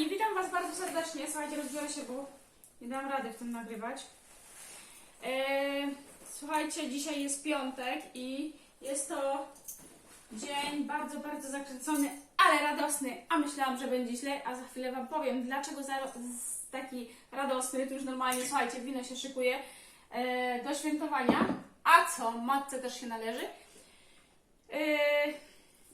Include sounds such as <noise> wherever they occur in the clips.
kochani, witam Was bardzo serdecznie. Słuchajcie, rozbiorę się, bo nie dam rady w tym nagrywać. Eee, słuchajcie, dzisiaj jest piątek i jest to dzień bardzo, bardzo zakręcony, ale radosny. A myślałam, że będzie źle, a za chwilę Wam powiem, dlaczego za, taki radosny. Tu już normalnie, słuchajcie, wino się szykuje e, do świętowania. A co? Matce też się należy. Eee,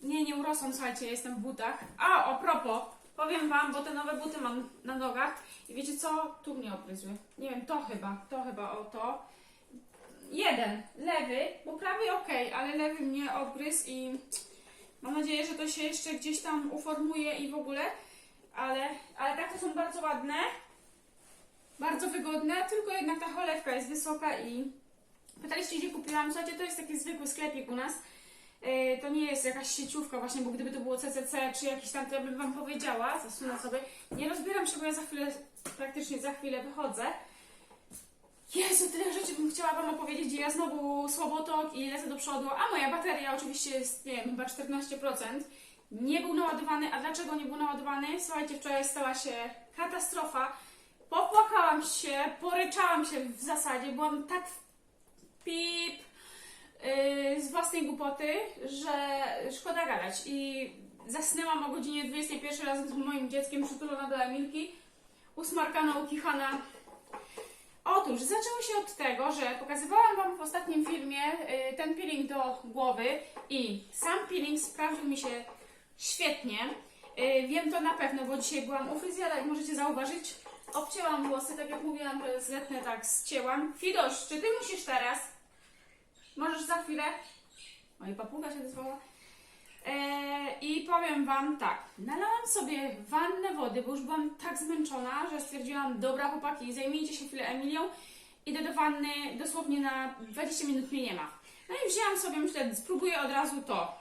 nie, nie urosłam, słuchajcie, jestem w butach. A, o propos, powiem Wam, bo te nowe buty mam na nogach i wiecie co? Tu mnie obryzły. Nie wiem, to chyba, to chyba, o to. Jeden, lewy, bo prawy ok, ale lewy mnie obgryzł i mam nadzieję, że to się jeszcze gdzieś tam uformuje i w ogóle, ale, ale tak to są bardzo ładne, bardzo wygodne, tylko jednak ta cholewka jest wysoka i pytaliście, gdzie kupiłam. Słuchajcie, to jest taki zwykły sklepik u nas. Yy, to nie jest jakaś sieciówka właśnie, bo gdyby to było CCC czy jakiś tam, to ja bym Wam powiedziała, zasunę sobie. Nie rozbieram się, bo ja za chwilę, praktycznie za chwilę wychodzę. Jezu, tyle rzeczy bym chciała Wam opowiedzieć, gdzie ja znowu słowotok i lecę do przodu, a moja bateria oczywiście jest, nie wiem, chyba 14%. Nie był naładowany, a dlaczego nie był naładowany? Słuchajcie, wczoraj stała się katastrofa. Popłakałam się, poryczałam się w zasadzie, byłam tak w pip, z własnej głupoty, że szkoda gadać. I zasnęłam o godzinie 21 razem z moim dzieckiem przytulona do Emilki, usmarkana, ukichana. Otóż zaczęło się od tego, że pokazywałam Wam w ostatnim filmie yy, ten peeling do głowy i sam peeling sprawdził mi się świetnie. Yy, wiem to na pewno, bo dzisiaj byłam u fryzjera, jak możecie zauważyć. Obcięłam włosy, tak jak mówiłam, że zetnę tak zcięłam. Fidosz, czy Ty musisz teraz? Możesz za chwilę. Moja papuga się odezwała. Eee, I powiem Wam tak, nalałam sobie wannę wody, bo już byłam tak zmęczona, że stwierdziłam, dobra chłopaki, zajmijcie się chwilę Emilią, idę do wanny, dosłownie na 20 minut mnie nie ma. No i wzięłam sobie, myślę, spróbuję od razu to.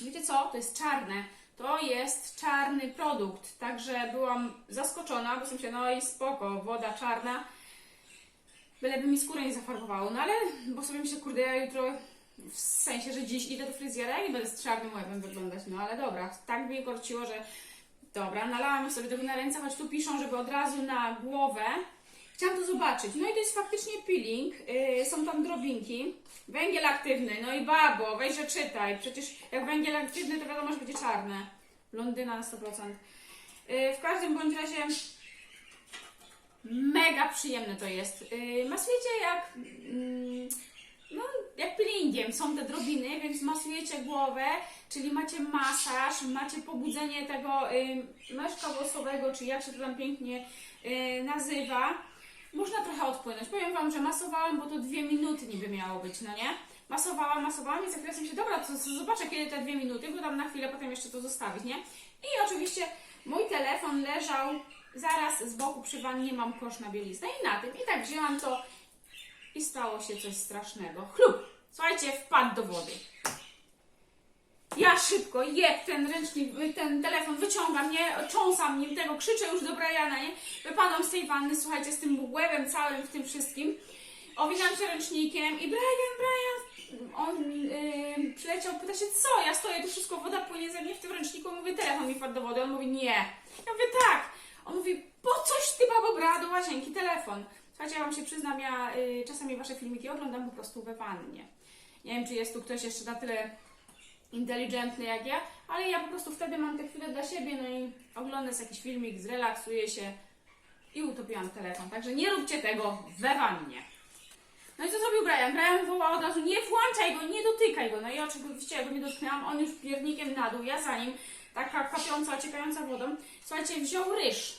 Wiecie co? To jest czarne. To jest czarny produkt, także byłam zaskoczona, bo sobie no i spoko, woda czarna. Byleby mi skórę nie zafarbowało, no ale, bo sobie myślę, kurde, ja jutro, w sensie, że dziś idę do fryzjera i będę z czarnym łebem wyglądać, no ale dobra, tak mnie korciło, że dobra, nalałam sobie tego na ręce, choć tu piszą, żeby od razu na głowę. Chciałam to zobaczyć, no i to jest faktycznie peeling, yy, są tam drobinki, węgiel aktywny, no i babo, weź, że czytaj, przecież jak węgiel aktywny, to wiadomo, że będzie czarne. Londyna na 100%. Yy, w każdym bądź razie Mega przyjemne to jest. Yy, masujecie jak. mm, no, jak peelingiem. Są te drobiny, więc masujecie głowę, czyli macie masaż, macie pobudzenie tego yy, meszka włosowego, czy jak się to tam pięknie yy, nazywa. Można trochę odpłynąć. Powiem Wam, że masowałam, bo to dwie minuty niby miało być, no nie? Masowałam, masowałam i za chwilę się, dobra, to, to zobaczę kiedy te dwie minuty, bo tam na chwilę potem jeszcze to zostawić, nie? I oczywiście mój telefon leżał zaraz z boku przy wannie, mam kosz na bieliznę i na tym. I tak wzięłam to i stało się coś strasznego. Chlub! Słuchajcie, wpadł do wody. Ja szybko, jeb ten ręcznik, ten telefon wyciągam, nie, cząsam nim tego, krzyczę już do Briana, nie, wypadam z tej wanny, słuchajcie, z tym łebem całym w tym wszystkim, owinam się ręcznikiem i Brian, Brian, on yy, przyleciał, pyta się, co, ja stoję, tu wszystko, woda płynie ze mnie w tym ręczniku, mówię, telefon mi wpadł do wody, on mówi, nie, ja mówię, tak, on mówi, po coś ty, babo, brała do łazienki telefon. Słuchajcie, ja wam się przyznam, ja y, czasami wasze filmiki oglądam po prostu we wannie. Nie wiem, czy jest tu ktoś jeszcze na tyle inteligentny jak ja, ale ja po prostu wtedy mam te chwile dla siebie, no i oglądam jakiś filmik, zrelaksuję się i utopiłam telefon. Także nie róbcie tego we wannie. No i co zrobił Brian? Brian wołał od razu, nie włączaj go, nie dotykaj go. No i oczywiście ja go nie dotknęłam, on już piernikiem na dół, ja za nim, taka kapiąca, ociekająca wodą. Słuchajcie, wziął ryż,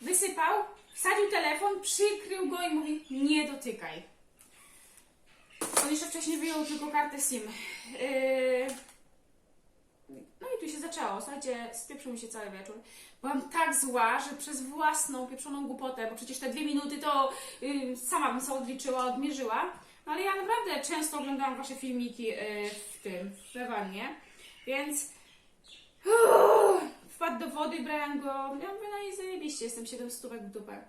wysypał, wsadził telefon, przykrył go i mówi, nie dotykaj. On jeszcze wcześniej wyjął tylko kartę SIM. Yy... No i tu się zaczęło. Słuchajcie, spieprzył mi się cały wieczór. Byłam tak zła, że przez własną pieprzoną głupotę, bo przecież te dwie minuty to yy, sama bym sobie odliczyła, odmierzyła. No ale ja naprawdę często oglądałam Wasze filmiki yy, w tym, w wannie. Więc <gasps> wpadł do wody, Brian go... Ja mówię, no i zajebiście, jestem 7 stówek w dupę.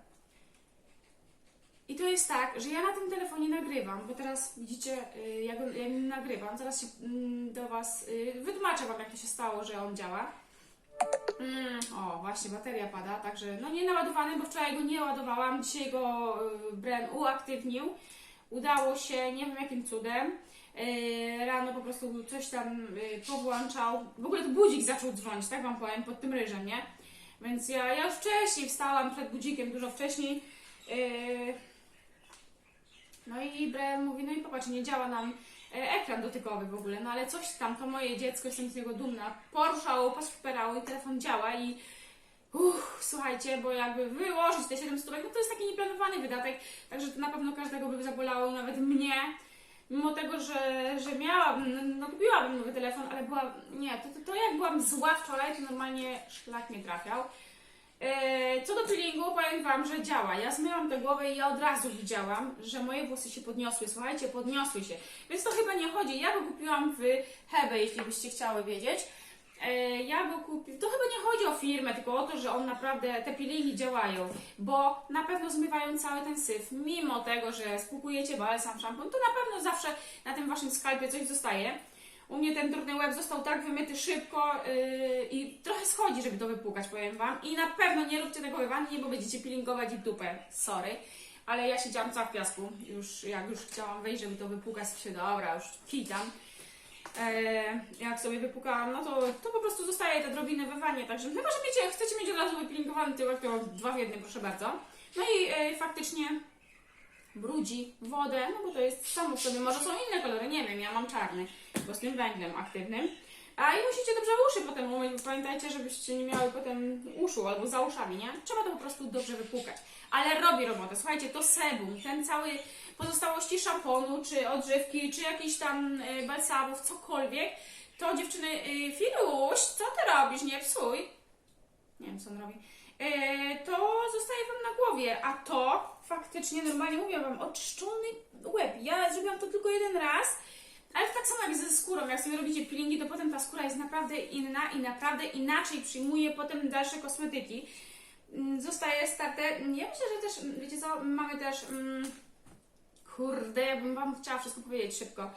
I to jest tak, że ja na tym telefonie nagrywam, bo teraz widzicie, y, jak, jak nagrywam, zaraz się mm, do Was y, wytłumaczę Wam, jak to się stało, że on działa. Mm, o, właśnie bateria pada, także no nie naładowany, bo wczoraj go nie ładowałam, dzisiaj go y, Bren uaktywnił. Udało się, nie wiem jakim cudem. Y, rano po prostu coś tam y, powłączał. W ogóle to budzik zaczął dzwonić, tak wam powiem, pod tym ryżem, nie? Więc ja, ja już wcześniej wstałam przed budzikiem, dużo wcześniej. Y, no i Bren mówi, no i popatrz, nie działa nam e, ekran dotykowy w ogóle, no ale coś tam, to moje dziecko, jestem z niego dumna, poruszało, posperało i telefon działa i uff, słuchajcie, bo jakby wyłożyć te 7 stówek, no to jest taki nieplanowany wydatek, także to na pewno każdego by zabolało, nawet mnie, mimo tego, że, że miałabym, no kupiłabym nowy telefon, ale była, nie, to, to, to jak byłam zła wczoraj, to normalnie szlak nie trafiał. E, Co do peelingu, powiem Wam, że działa. Ja zmyłam tę głowę i ja od razu widziałam, że moje włosy się podniosły. Słuchajcie, podniosły się. Więc to chyba nie chodzi. Ja go kupiłam w Hebe, jeśli byście chciały wiedzieć. E, Ja go kupiłam. To chyba nie chodzi o firmę, tylko o to, że on naprawdę, te peelingi działają. Bo na pewno zmywają cały ten syf. Mimo tego, że spłukujecie balsam, szampon, to na pewno zawsze na tym Waszym skalpie coś zostaje. U mnie ten trudny łeb został tak wymyty szybko yy, i trochę schodzi, żeby to wypłukać, powiem Wam. I na pewno nie róbcie tego wannie, bo będziecie peelingować i dupę. Sorry. Ale ja siedziałam cała w piasku. Już, jak już chciałam wejść, żeby to wypłukać, się dobra, już kitam. E, jak sobie wypukałam, no to, to po prostu zostaje te drobiny we wannie. Także chyba, że wiecie, chcecie mieć od razu wypeelingowany tyłek, to dwa w jednym, proszę bardzo. No i e, faktycznie brudzi wodę, no bo to jest samo w sobie, może są inne kolory, nie wiem, ja mam czarny, bo z tym węglem aktywnym. A i musicie dobrze uszy potem umyć, pamiętajcie, żebyście nie miały potem uszu albo za uszami, nie? Trzeba to po prostu dobrze wypłukać. Ale robi robotę. Słuchajcie, to sebum, ten cały pozostałości szamponu, czy odżywki, czy jakichś tam y, balsamów, cokolwiek, to dziewczyny, y, Filuś, co ty robisz? Nie psuj. Nie wiem, co on robi. E, to zostaje Wam na głowie, a to faktycznie, normalnie mówię Wam, oczyszczony łeb. Ja zrobiłam to tylko jeden raz, ale tak samo jak ze skórą, jak sobie robicie peelingi, to potem ta skóra jest naprawdę inna i naprawdę inaczej przyjmuje potem dalsze kosmetyki. Mm, Zostaje starte. Ja myślę, że też, wiecie co, mamy też. Mm, kurde, ja bym Wam chciała wszystko powiedzieć szybko.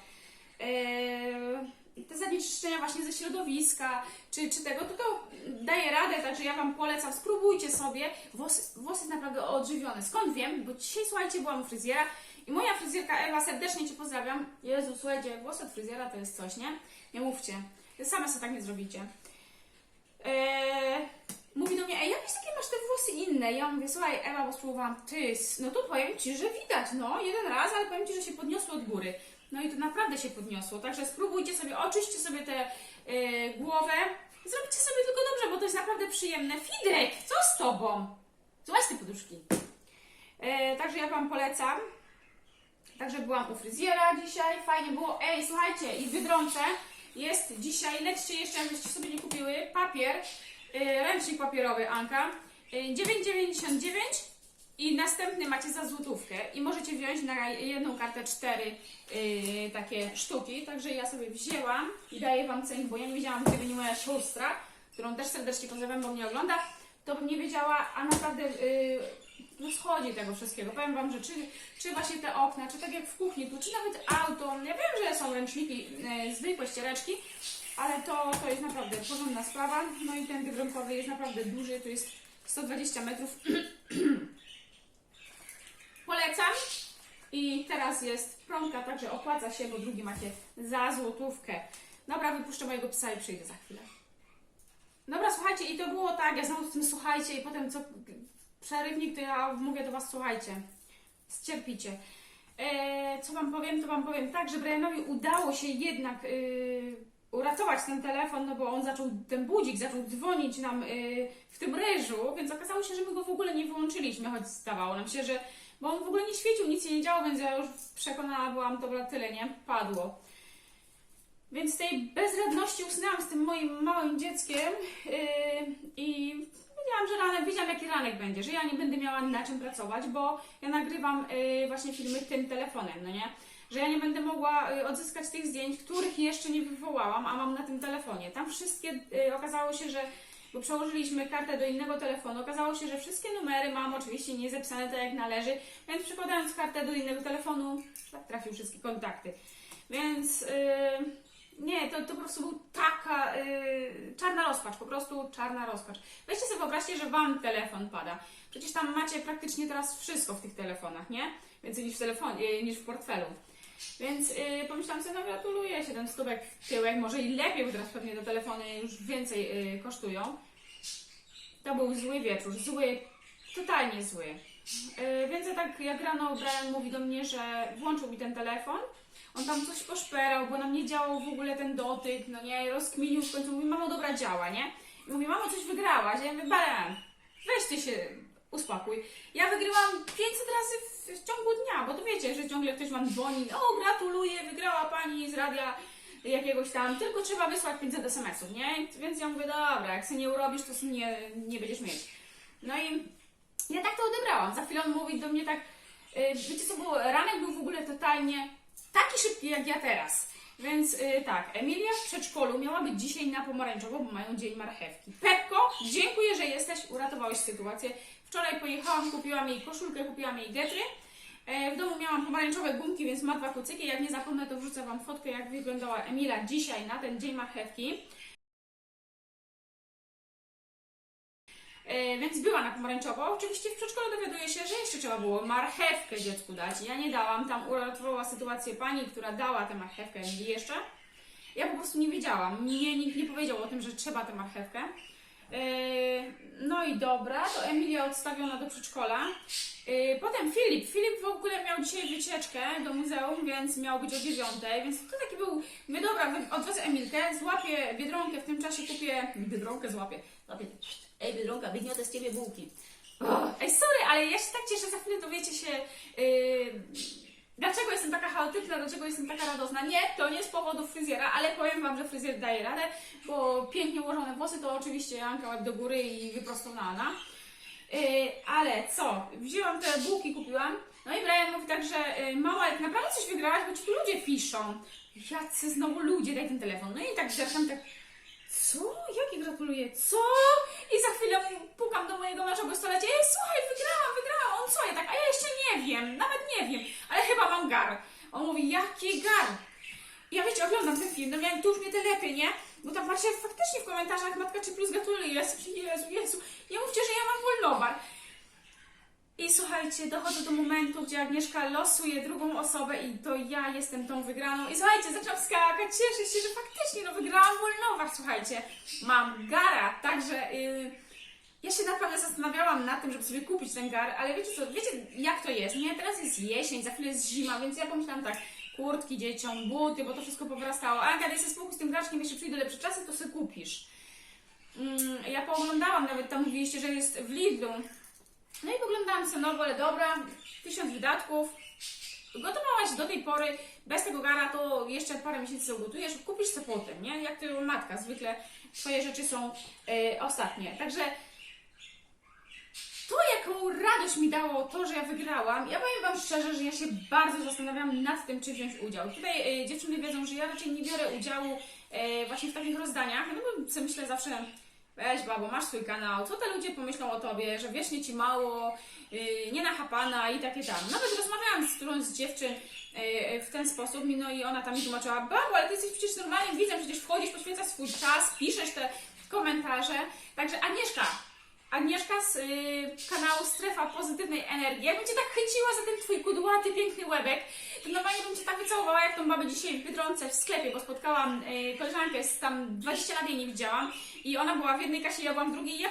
Eee, te zanieczyszczenia właśnie ze środowiska, czy, czy tego, to to daje radę, także ja Wam polecam, spróbujcie sobie. Włos, włos jest naprawdę odżywiony. Skąd wiem? Bo dzisiaj, słuchajcie, byłam u fryzjera i moja fryzjerka Ewa, serdecznie Cię pozdrawiam. Jezu, słuchajcie, włos od fryzjera to jest coś, nie? Nie mówcie. Same sobie tak nie zrobicie. Eee, mówi do mnie, ej, jakieś takie masz te włosy inne. Ja mówię, słuchaj, Ewa, bo spróbowałam tys. No to powiem Ci, że widać, no, jeden raz, ale powiem Ci, że się podniosło od góry. No i to naprawdę się podniosło. Także spróbujcie sobie, oczyście sobie tę e, głowę. Zrobicie sobie tylko dobrze, bo to jest naprawdę przyjemne. Fidrek, co z Tobą? Złaź te poduszki. E, także ja Wam polecam. Także byłam u fryzjera dzisiaj, fajnie było. Ej, słuchajcie, i w Biedronce jest dzisiaj, lećcie jeszcze, jakbyście sobie nie kupiły, papier, y, ręcznik papierowy Anka, y, 9,99 i następny macie za złotówkę. I możecie wziąć na jedną kartę cztery y, takie sztuki, także ja sobie wzięłam i daję Wam cenę, bo ja nie wiedziałam, gdyby nie moja siostra, którą też serdecznie pozdrawiam, bo mnie ogląda, to bym nie wiedziała, a naprawdę y, no schodzi tego wszystkiego. Powiem Wam, że czy, czy właśnie te okna, czy tak jak w kuchni tu, czy nawet auto, ja wiem, że są ręczniki, y, zwykłe ściereczki, ale to, to jest naprawdę porządna sprawa. No i ten biedronkowy jest naprawdę duży, tu jest 120 metrów. <clears throat> Polecam. I teraz jest prądka, także opłaca się, bo drugi macie za złotówkę. Dobra, wypuszczę mojego psa i przyjdę za chwilę. Dobra, słuchajcie, i to było tak, ja znowu z tym słuchajcie i potem co przerywnik, to ja mówię do Was, słuchajcie, ścierpicie. E, co Wam powiem, to Wam powiem tak, że Brianowi udało się jednak y, uratować ten telefon, no bo on zaczął, ten budzik zaczął dzwonić nam y, w tym ryżu, więc okazało się, że my go w ogóle nie wyłączyliśmy, choć zdawało nam się, że, bo on w ogóle nie świecił, nic się nie działo, więc ja już przekonana byłam, dobra, tyle, nie? Padło. Więc tej bezradności usnęłam z tym moim małym dzieckiem yy, i wiedziałam, że ranek, wiedziałam jaki ranek będzie, że ja nie będę miała na czym pracować, bo ja nagrywam yy, właśnie filmy tym telefonem, no nie? Że ja nie będę mogła yy, odzyskać tych zdjęć, których jeszcze nie wywołałam, a mam na tym telefonie. Tam wszystkie, yy, okazało się, że bo przełożyliśmy kartę do innego telefonu, okazało się, że wszystkie numery mam oczywiście nie zapisane tak jak należy, więc przekładając kartę do innego telefonu, tak trafił wszystkie kontakty. Więc yy, nie, to, to po prostu był tak taka y, czarna rozpacz, po prostu czarna rozpacz. Weźcie sobie wyobraźcie, że Wam telefon pada. Przecież tam macie praktycznie teraz wszystko w tych telefonach, nie? Więcej niż w, telefonie, y, niż w portfelu. Więc y, pomyślałam sobie, no gratuluję, 7 stówek w tyłek, może i lepiej, bo teraz pewnie te telefony już więcej y, kosztują. To był zły wieczór, zły, totalnie zły. Yy, więc ja tak jak rano Brian mówi do mnie, że włączył mi ten telefon, on tam coś poszperał, bo nam nie działał w ogóle ten dotyk, no nie, rozkminił w końcu, mówi, mamo dobra działa, nie? I mówi, mamo coś wygrałaś, ja mówię, Brian, weź ty się uspokój. Ja wygrałam 500 razy w, w ciągu dnia, bo to wiecie, że ciągle ktoś wam dzwoni, o gratuluję, wygrała pani z radia jakiegoś tam, tylko trzeba wysłać 500 SMS-ów, nie? Więc ja mówię, dobra, jak się nie urobisz, to nie, nie będziesz mieć. No i ja tak to odebrałam. Za chwilę on mówi do mnie tak, yy, wiecie co było, ranek był w ogóle totalnie taki szybki jak ja teraz. Więc yy, tak, Emilia w przedszkolu miała być dzisiaj na pomarańczowo, bo mają dzień marchewki. Pepko, dziękuję, że jesteś, uratowałeś sytuację. Wczoraj pojechałam, kupiłam jej koszulkę, kupiłam jej getry. E, W domu miałam pomarańczowe gumki, więc ma dwa kucyki. Jak nie zapomnę, to wrzucę Wam fotkę, jak wyglądała Emila dzisiaj na ten dzień marchewki. Więc była na pomarańczowo. Oczywiście w przedszkolu dowiaduje się, że jeszcze trzeba było marchewkę dziecku dać. Ja nie dałam, tam uratowała sytuację pani, która dała tę marchewkę jeszcze. Ja po prostu nie wiedziałam. Mnie nikt nie powiedział o tym, że trzeba tę marchewkę. E, No i dobra, to Emilia odstawiona do przedszkola. E, Potem Filip. Filip w ogóle miał dzisiaj wycieczkę do muzeum, więc miał być o dziewiątej, więc to taki był, my dobra, odwezę Emilkę, złapię Biedronkę, w tym czasie kupię, Biedronkę złapię, złapię, ej Biedronka, wygniotę z Ciebie bułki. Ej, sorry, ale ja się tak cieszę, za chwilę dowiecie się, yy, dlaczego jestem taka chaotyczna, dlaczego jestem taka radosna. Nie, to nie z powodu fryzjera, ale powiem Wam, że fryzjer daje radę, bo pięknie ułożone włosy to oczywiście Janka łeb do góry i wyprostowana. Yy, ale co? Wzięłam te bułki, kupiłam. No i Brian mówi tak, że yy, mama, jak naprawdę coś wygrałaś, bo ci ludzie piszą. Jacy znowu ludzie, daj ten telefon. No i tak zaczynam tak, co? Jakie gratuluję? Co? I za chwilę pukam do mojego męża w stolecie. Ej, słuchaj, wygrałam, wygrałam. On co? Ja tak, a ja jeszcze nie wiem, nawet nie wiem, ale chyba mam gar. On mówi, jaki gar? Ja wiecie, oglądam ten film, no miałem, to już mnie telepie, nie? Bo tam patrzę faktycznie w komentarzach Matka czy Plus gratuluje. Sobie, Jezu, Jezu, nie mówcie, że ja mam wolnowar. I słuchajcie, dochodzę do momentu, gdzie Agnieszka losuje drugą osobę i to ja jestem tą wygraną. I słuchajcie, zaczęłam skakać, cieszę się, że faktycznie no wygrałam wolnowar, słuchajcie. Mam gara, także... Yy, ja się naprawdę zastanawiałam nad tym, żeby sobie kupić ten gar, ale wiecie co, wiecie jak to jest, nie? Teraz jest jesień, za chwilę jest zima, więc ja pomyślałam tak, kurtki dzieciom, buty, bo to wszystko powyrastało. A kiedy jesteś spokój z tym graczkiem, jeszcze przyjdą lepsze czasy, to sobie kupisz. Mm, ja pooglądałam, nawet tam mówiliście, że jest w Lidlu. No i poglądałam cenowo, ale dobra, tysiąc wydatków. Gotowałaś do tej pory, bez tego gara to jeszcze parę miesięcy ugotujesz, kupisz sobie potem, nie? Jak to matka, zwykle twoje rzeczy są e, ostatnie. Także to, jaką radość mi dało to, że ja wygrałam, ja powiem Wam szczerze, że ja się bardzo zastanawiam nad tym, czy wziąć udział. Tutaj e, dziewczyny wiedzą, że ja raczej nie biorę udziału e, właśnie w takich rozdaniach, no bo myślę zawsze, weź babo, masz swój kanał, co te ludzie pomyślą o Tobie, że wiecznie Ci mało, e, nie nachapana i takie tam. Nawet rozmawiałam z którąś z dziewczyn e, w ten sposób, no i ona tam mi tłumaczyła, babo, ale Ty jesteś przecież normalnym widzem, przecież wchodzisz, poświęcasz swój czas, piszesz te komentarze, także Agnieszka, Agnieszka z y, kanału Strefa Pozytywnej Energii. Jakbym Cię tak chyciła za ten Twój kudłaty, piękny łebek, to normalnie bym Cię tak wycałowała, jak tą babę dzisiaj w Biedronce w sklepie, bo spotkałam y, koleżankę z tam 20 lat jej nie widziałam i ona była w jednej kasie, ja byłam w drugiej. Ja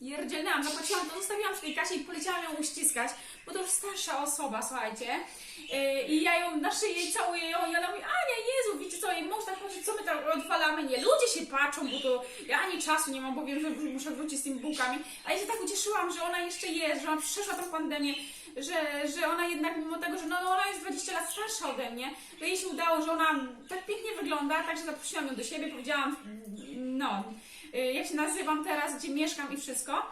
pierdzielnęłam, zapłaciłam to, zostawiłam w tej kasie i poleciałam ją uściskać, bo to już starsza osoba, słuchajcie. Yy, I ja ją na szyję całuję ją i ona mówi, Ania, Jezu, wiecie co, i mąż tak patrzy, co my tam odwalamy, nie, ludzie się patrzą, bo to ja ani czasu nie mam, bo wiem, że muszę wrócić z tymi bułkami, a ja się tak ucieszyłam, że ona jeszcze jest, że ona przeszła tą pandemię, że, że ona jednak mimo tego, że no, no ona jest 20 lat starsza ode mnie, to jej się udało, że ona tak pięknie wygląda, także zaprosiłam ją do siebie, powiedziałam, no, yy, jak się nazywam teraz, gdzie mieszkam i wszystko.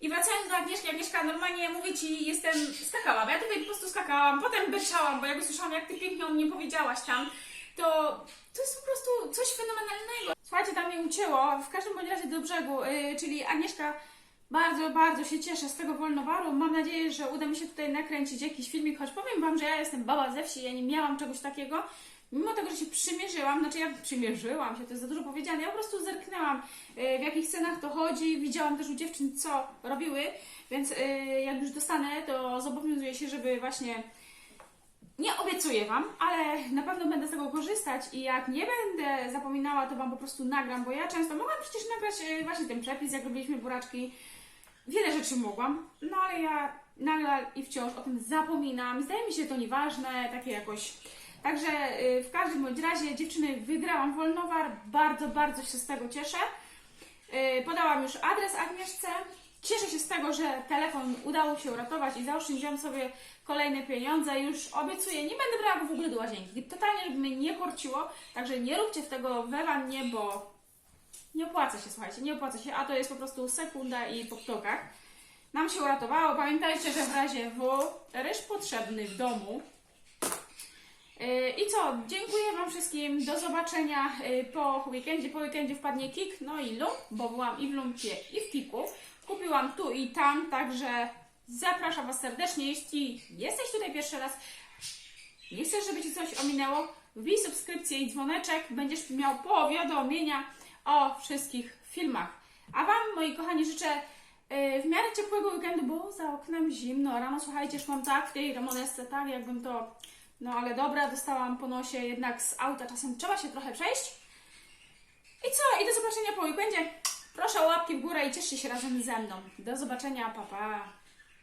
I wracając do Agnieszki, Agnieszka, normalnie mówię Ci, jestem, skakałam. Ja tutaj po prostu skakałam, potem beczałam, bo jak usłyszałam, jak Ty pięknie o mnie powiedziałaś tam, to to jest po prostu coś fenomenalnego. Słuchajcie, tam mnie ucięło, w każdym bądź razie do brzegu, yy, czyli Agnieszka, bardzo, bardzo się cieszę z tego wolnowaru. Mam nadzieję, że uda mi się tutaj nakręcić jakiś filmik, choć powiem Wam, że ja jestem baba ze wsi, ja nie miałam czegoś takiego. Mimo tego, że się przymierzyłam, znaczy ja przymierzyłam się, to jest za dużo powiedziane, ja po prostu zerknęłam, y, w jakich scenach to chodzi, widziałam też u dziewczyn, co robiły, więc y, jak już dostanę, to zobowiązuję się, żeby właśnie nie obiecuję Wam, ale na pewno będę z tego korzystać i jak nie będę zapominała, to Wam po prostu nagram, bo ja często mogłam przecież nagrać e, właśnie ten przepis, jak robiliśmy buraczki. Wiele rzeczy mogłam, no ale ja nagle i wciąż o tym zapominam. Zdaje mi się to nieważne, takie jakoś. Także e, w każdym bądź razie dziewczyny wygrałam wolnowar, bardzo, bardzo się z tego cieszę. E, Podałam już adres Agnieszce. Cieszę się z tego, że telefon udało się uratować i zaoszczędziłam sobie kolejne pieniądze. Już obiecuję, nie będę brała go w ogóle do łazienki. Totalnie by mnie nie korciło, także nie róbcie w tego we wannie, bo nie opłaca się, słuchajcie, nie opłaca się, a to jest po prostu sekunda i po ptokach. Nam się uratowało. Pamiętajcie, że w razie W ryż potrzebny w domu. I co? Dziękuję Wam wszystkim. Do zobaczenia yy, po weekendzie. Po weekendzie wpadnie kik, no i lump, bo byłam i w lumpie, i w kiku. Kupiłam tu i tam, także zapraszam Was serdecznie. Jeśli jesteś tutaj pierwszy raz, nie chcesz, żeby Ci coś ominęło, wbij subskrypcję i dzwoneczek. Będziesz miał powiadomienia o wszystkich filmach. A Wam, moi kochani, życzę yy, w miarę ciepłego weekendu, bo za oknem zimno. Rano, słuchajcie, szłam tak w tej ramonesce, tak jakbym to... No ale dobra, dostałam po nosie jednak z auta. Czasem trzeba się trochę przejść. I co? I do zobaczenia po weekendzie. Proszę o łapki w górę i cieszcie się razem ze mną. Do zobaczenia, pa pa.